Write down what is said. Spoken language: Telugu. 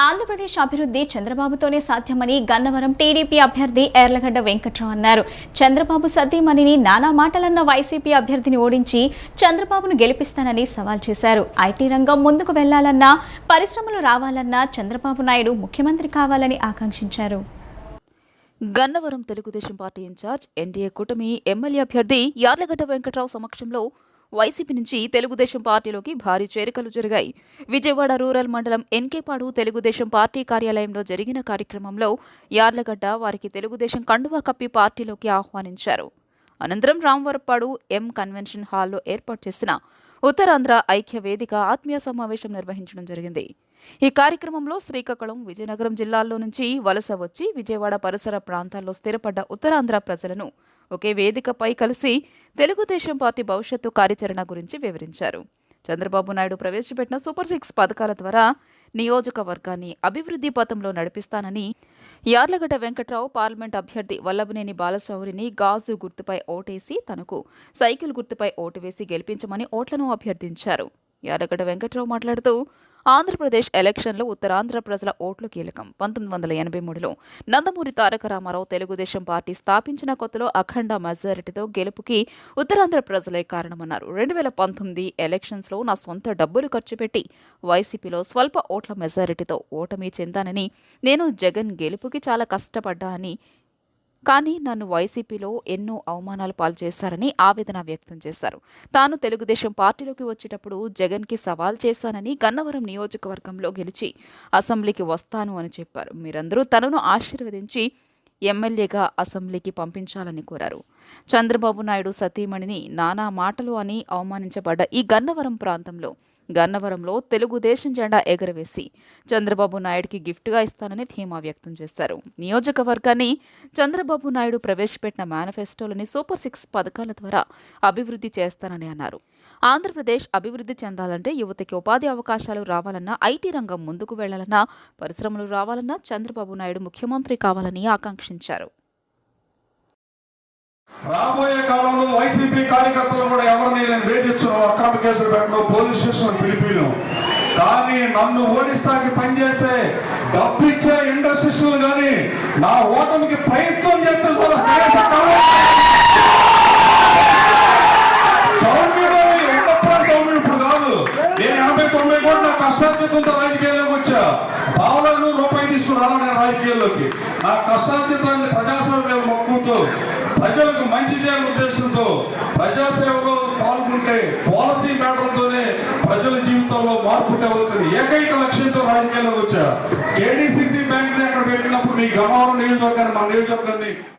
ఆంధ్రప్రదేశ్ అభివృద్ధి చంద్రబాబుతోనే సాధ్యమని గన్నవరం టీడీపీ అభ్యర్థి ఎర్లగడ్డ వెంకట్రావు అన్నారు. చంద్రబాబు సతీమణిని నానా మాటలన్న వైసీపీ అభ్యర్థిని ఓడించి చంద్రబాబును గెలిపిస్తానని సవాల్ చేశారు. ఐటీ రంగం ముందుకు వెళ్ళాలన్నా పరిశ్రమలు రావాలన్నా చంద్రబాబు నాయుడు ముఖ్యమంత్రి కావాలని ఆకాంక్షించారు. Gannavaram Telugu Desam party incharge NDA కూటమి ఎమ్మెల్యే అభ్యర్థి యార్లగడ్డ వెంకట్రావు సమక్షంలో వైసీపీ నుంచి తెలుగుదేశం పార్టీలోకి భారీ చేరికలు జరిగాయి. విజయవాడ రూరల్ మండలం ఎన్కేపాడు తెలుగుదేశం పార్టీ కార్యాలయంలో జరిగిన కార్యక్రమంలో యార్లగడ్డ వారికి తెలుగుదేశం కండువా కప్పి పార్టీలోకి ఆహ్వానించారు. అనంతరం రామవరపాడు ఎం కన్వెన్షన్ హాల్లో ఏర్పాటు చేసిన ఉత్తరాంధ్ర ఐక్య వేదిక ఆత్మీయ సమావేశం నిర్వహించడం జరిగింది. ఈ కార్యక్రమంలో శ్రీకాకుళం విజయనగరం జిల్లాల్లో నుంచి వలస వచ్చి విజయవాడ పరిసర ప్రాంతాల్లో స్థిరపడ్డ ఉత్తరాంధ్ర ప్రజలను ఒకే వేదికపై కలిసి తెలుగుదేశం పార్టీ భవిష్యత్తు కార్యాచరణ గురించి వివరించారు. చంద్రబాబు నాయుడు ప్రవేశపెట్టిన సూపర్ సిక్స్ పథకాల ద్వారా నియోజకవర్గాన్ని అభివృద్ధి పథంలో నడిపిస్తానని యార్లగడ్డ వెంకట్రావు పార్లమెంట్ అభ్యర్థి వల్లభనేని బాలశౌరిని గాజు గుర్తుపై ఓటేసి తనకు సైకిల్ గుర్తుపై ఓటు వేసి గెలిపించమని ఓట్లను అభ్యర్థించారు. యార్లగడ్డ వెంకట్రావు మాట్లాడుతూ ఆంధ్రప్రదేశ్ ఎలక్షన్లో ఉత్తరాంధ్ర ప్రజల ఓట్లు కీలకం. పంతొమ్మిది వందల ఎనభై మూడులో నందమూరి తారక రామారావు తెలుగుదేశం పార్టీ స్థాపించిన కొత్తలో అఖండ మెజారిటీతో గెలుపుకి ఉత్తరాంధ్ర ప్రజలే కారణమన్నారు. రెండు వేల పంతొమ్మిది ఎలక్షన్స్లో నా సొంత డబ్బులు ఖర్చు పెట్టి వైసీపీలో స్వల్ప ఓట్ల మెజారిటీతో ఓటమి చెందానని నేను జగన్ గెలుపుకి చాలా కష్టపడ్డా అని కానీ నన్ను వైసీపీలో ఎన్నో అవమానాలు పాలు చేశారని ఆవేదన వ్యక్తం చేశారు. తాను తెలుగుదేశం పార్టీలోకి వచ్చేటప్పుడు జగన్కి సవాల్ చేశానని గన్నవరం నియోజకవర్గంలో గెలిచి అసెంబ్లీకి వస్తాను అని చెప్పారు. మీరందరూ తనను ఆశీర్వదించి ఎమ్మెల్యేగా అసెంబ్లీకి పంపించాలని కోరారు. చంద్రబాబు నాయుడు సతీమణిని నానా మాటలు అని అవమానించబడ్డ ఈ గన్నవరం ప్రాంతంలో గన్నవరంలో తెలుగుదేశం జెండా ఎగరవేసి చంద్రబాబు నాయుడుకి గిఫ్ట్గా ఇస్తానని ధీమా వ్యక్తం చేశారు. నియోజకవర్గాన్ని చంద్రబాబు నాయుడు ప్రవేశపెట్టిన మేనిఫెస్టోలోని సూపర్ సిక్స్ పథకాల ద్వారా అభివృద్ధి చేస్తానని అన్నారు. ఆంధ్రప్రదేశ్ అభివృద్ధి చెందాలంటే యువతకి ఉపాధి అవకాశాలు రావాలన్నా ఐటీ రంగం ముందుకు వెళ్ళాలన్నా పరిశ్రమలు రావాలన్నా చంద్రబాబు నాయుడు ముఖ్యమంత్రి కావాలని ఆకాంక్షించారు. రాబోయే కాలంలో వైసీపీ కార్యకర్తలు కూడా ఎవరిని నేను వేధించను? అక్రమ కేసులు పెట్టను. కానీ నన్ను ఓడిస్తానికి పనిచేసే డబ్బిచ్చే ఇండస్ట్రీస్లు కానీ నా ఓటమికి ప్రయత్నం చేస్తే సార్ కనీసం కాదు. నేను ఎనభై తొంభై కూడా కష్టార్జితంతో రాజకీయాల్లోకి వచ్చా. భావనలు రూపాయి తీసుకున్నాను నేను రాజకీయాల్లోకి. నా కష్టార్జితాన్ని ప్రజాసేవ మొక్కుతూ ప్రజలకు మంచి చేయాలనే ఉద్దేశంతో ప్రజాసేవలో పాల్గొంటే పాలసీ మ్యాటర్తోనే ప్రజల మార్పు తేవలసిన ఏకైక లక్ష్యంతో రాజకీయాల్లోకి వచ్చా కేడీసీసీ బ్యాంక్ అక్కడ పెట్టినప్పుడు మీ గమవరం నియోజకవర్గాన్ని మా నియోజకవర్గాన్ని